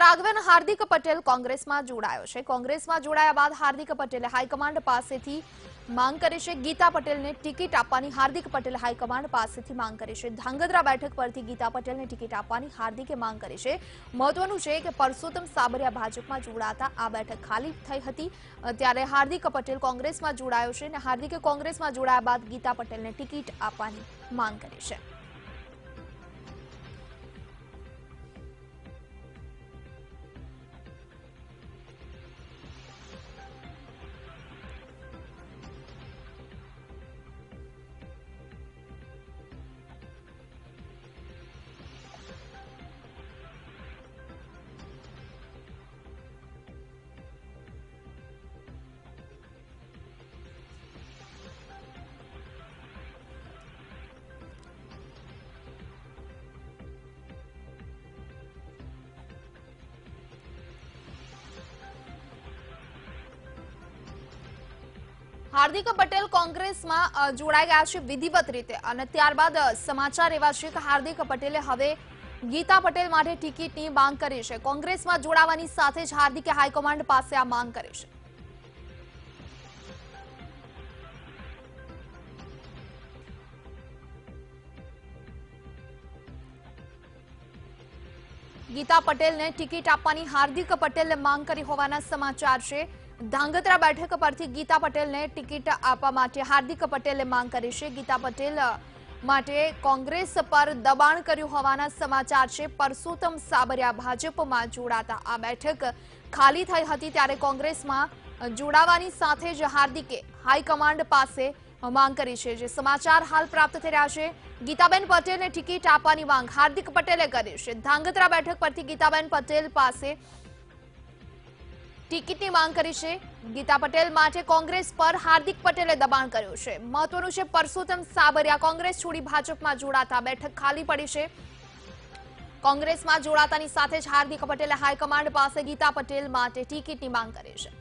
આગેવાન હાર્દિક પટેલ કોંગ્રેસમાં જોડાયો છે. કોંગ્રેસમાં જોડાયા બાદ હાર્દિક પટેલે હાઈકમાન્ડ પાસેથી માંગ કરી છે. ગીતા પટેલને ટિકિટ આપવાની હાર્દિક પટેલે હાઈકમાન્ડ પાસેથી માંગ કરી છે. ધાંગધ્રા બેઠક પરથી ગીતા પટેલને ટિકિટ આપવાની હાર્દિકે માંગ કરી છે. મહત્વનું છે કે પરસોત્તમ સાબરિયા ભાજપમાં જોડાતા આ બેઠક ખાલી થઈ હતી. ત્યારે હાર્દિક પટેલ કોંગ્રેસમાં જોડાયો છે અને હાર્દિકે કોંગ્રેસમાં જોડાયા બાદ ગીતા પટેલને ટિકિટ આપવાની માંગ કરી છે. હાર્દિક પટેલ કોંગ્રેસમાં જોડાઈ ગયા છે વિધિવત રીતે. અને ત્યારબાદ સમાચાર એવા છે કે હાર્દિક પટેલે હવે ગીતા પટેલ માટે ટિકિટની માંગ કરી છે. કોંગ્રેસમાં જોડાવાની સાથે જ હાર્દિકે હાઈકમાન્ડ પાસે આ માંગ કરી છે. ગીતા પટેલને ટિકિટ આપવાની હાર્દિક પટેલે માંગ કરી હોવાના સમાચાર છે. ધાંગધ્રા બેઠક પરથી ગીતા પટેલને ટિકિટ આપવા માટે હાર્દિક પટેલે માંગ કરી છે. ગીતા પટેલ માટે કોંગ્રેસ પર દબાણ કર્યું હોવાના સમાચાર છે. પરસોત્તમ સાબરિયા ભાજપમાં જોડાતા આ બેઠક ખાલી થઈ હતી ત્યારે કોંગ્રેસમાં જોડાવાની સાથે જ હાર્દિકે હાઈકમાન્ડ પાસે માંગ કરી છે. જે સમાચાર હાલ પ્રાપ્ત થઈ રહ્યા છે. ગીતાબેન પટેલને ટિકિટ આપવાની માંગ હાર્દિક પટેલે કરી છે. ધાંગધ્રા બેઠક પરથી ગીતાબેન પટેલ પાસે ટિકિટની માંગ કરી છે. ગીતા પટેલ માટે કોંગ્રેસ પર હાર્દિક પટેલે દબાણ કર્યું છે. મહત્વનું છે પરસોત્તમ સાબરિયા. કોંગ્રેસ છોડી ભાજપમાં જોડાતા. બેઠક ખાલી પડી છે. કોંગ્રેસમાં જોડાતાની સાથે જ હાર્દિક પટેલે હાઈકમાન્ડ પાસે ગીતા પટેલ માટે ટિકિટની માંગ કરી છે.